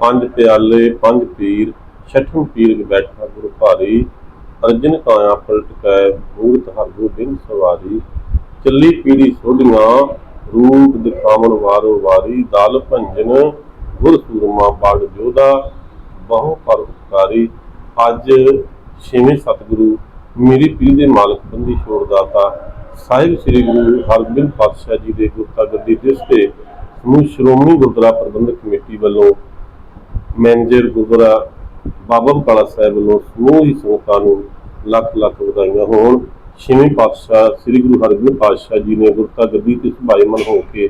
ਪੰਜ ਪਿਆਲੇ, ਪੰਜ ਪੀਰ, ਛਠਮ ਪੀਰ ਬੈਠਾ ਗੁਰੂ ਭਾਰੀ, ਅਰਜਨ ਕਾਇਆ ਪਲਟ ਕੈ ਮੂਰਤ ਹਰ ਗੋਬਿੰਦ ਸਵਾਰੀ, ਚੱਲੀ ਪੀੜੀ ਸੋਢੀਆਂ, ਰੂਪ ਦਿਖਾਵਣ ਵਾਰੋ ਵਾਰੀ, ਦਾਲ ਭੰਜਨ, ਗੁਰ ਸੂਰਮਾ ਬਾਗ ਜੋਧਾ, ਬਹੁ ਪਰ ਉਪਕਾਰੀ, ਅੱਜ ਛੇਵੇਂ ਸਤਿਗੁਰੂ, ਮੇਰੀ ਪੀਰ ਦੇ ਮਾਲਕ ਬੰਦੀ ਛੋੜ ਦਾਤਾ, ਸਾਹਿਬ ਸ੍ਰੀ ਗੁਰੂ ਹਰਗੋਬਿੰਦ ਪਾਤਸ਼ਾਹ ਜੀ ਦੇ ਗੁਰਤਾ ਗੱਦੀ ਦਿਵਸ ਤੇ ਸਮੂਹ ਸ਼੍ਰੋਮਣੀ ਗੁਰਦੁਆਰਾ ਪ੍ਰਬੰਧਕ ਕਮੇਟੀ ਵੱਲੋਂ ਮੈਨੇਜਰ ਗੁਰਦੁਆਰਾ ਬਾਬਾ ਬਕਾਲਾ ਸਾਹਿਬ ਵੱਲੋਂ ਸਮੂਹ ਹੀ ਸੰਗਤਾਂ ਨੂੰ ਲੱਖ ਲੱਖ ਵਧਾਈਆਂ ਹੋਣ। ਛੇਵੇਂ ਪਾਤਸ਼ਾਹ ਸ੍ਰੀ ਗੁਰੂ ਹਰਗੋਬਿੰਦ ਪਾਤਸ਼ਾਹ ਜੀ ਨੇ ਗੁਰਤਾ ਗੱਦੀ ਤੇ ਸੁਭਾਈਮਨ ਹੋ ਕੇ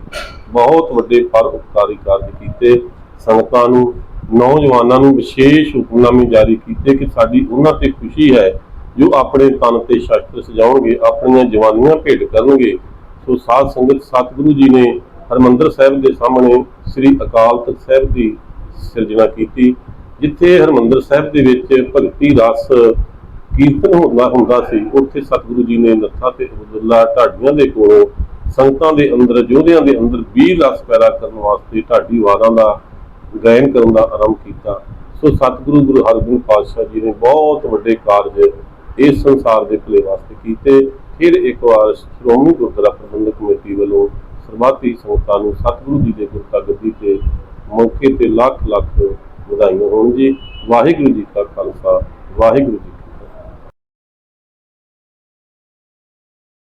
ਬਹੁਤ ਵੱਡੇ ਪਰ ਉਪਕਾਰੀ ਕਾਰਜ ਕੀਤੇ। ਸੰਗਤਾਂ ਨੂੰ, ਨੌਜਵਾਨਾਂ ਨੂੰ ਵਿਸ਼ੇਸ਼ ਹੁਕਮਨਾਮੇ ਜਾਰੀ ਕੀਤੇ ਕਿ ਸਾਡੀ ਉਹਨਾਂ ਤੇ ਖੁਸ਼ੀ ਹੈ ਜੋ ਆਪਣੇ ਤਨ ਤੇ ਸ਼ਸਤਰ ਸਜਾਉਣਗੇ, ਆਪਣੀਆਂ ਜਵਾਨੀਆਂ ਭੇਟ ਕਰਨਗੇ। ਸੋ ਸਾਧ ਸੰਗਤ, ਸਤਿਗੁਰੂ ਜੀ ਨੇ ਹਰਮੰਦਰ ਸਾਹਿਬ ਦੇ ਸਾਹਮਣੇ ਸ੍ਰੀ ਅਕਾਲ ਤਖਤ ਸਾਹਿਬ ਦੀ ਸਿਰਜਣਾ ਕੀਤੀ, ਜਿੱਥੇ ਹਰਮੰਦਰ ਸਾਹਿਬ ਦੇ ਵਿੱਚ ਭਗਤੀ ਰਸ ਕੀਰਤਨ ਹੁੰਦਾ ਹੁੰਦਾ ਸੀ, ਉੱਥੇ ਸਤਿਗੁਰੂ ਜੀ ਨੇ ਨੱਥਾ ਤੇ ਅਬਦੁੱਲਾ ਢਾਡੀਆਂ ਦੇ ਕੋਲੋਂ ਸੰਗਤਾਂ ਦੇ ਅੰਦਰ, ਯੋਧਿਆਂ ਦੇ ਅੰਦਰ 20 ਰਸ ਪੈਦਾ ਕਰਨ ਵਾਸਤੇ ਢਾਡੀ ਵਾਰਾਂ ਦਾ ਗਾਇਨ ਕਰਨ ਦਾ ਆਰੰਭ ਕੀਤਾ। ਸੋ ਸਤਿਗੁਰੂ ਗੁਰੂ ਹਰਗੋਬਿੰਦ ਪਾਤਸ਼ਾਹ ਜੀ ਨੇ ਬਹੁਤ ਵੱਡੇ ਕਾਰਜ ਇਸ ਸੰਸਾਰ ਦੇ ਭਲੇ ਵਾਸਤੇ ਕੀਤੇ। ਫਿਰ ਇੱਕ ਵਾਰ ਸ਼੍ਰੋਮਣੀ ਗੁਰਦੁਆਰਾ ਪ੍ਰਬੰਧਕ ਕਮੇਟੀ ਵੱਲੋਂ ਸਰਬੱਤੀ ਸੰਗਤਾਂ ਨੂੰ ਸਤਿਗੁਰੂ ਜੀ ਦੇ ਗੁਰਤਾ ਗੱਦੀ ਤੇ ਮੌਕੇ ਤੇ ਲੱਖ ਲੱਖ ਵਧਾਈਆਂ ਹੋਣ ਜੀ। ਵਾਹਿਗੁਰੂ ਜੀ ਕਾ ਖਾਲਸਾ ਵਾਹਿਗੁਰੂ ਜੀ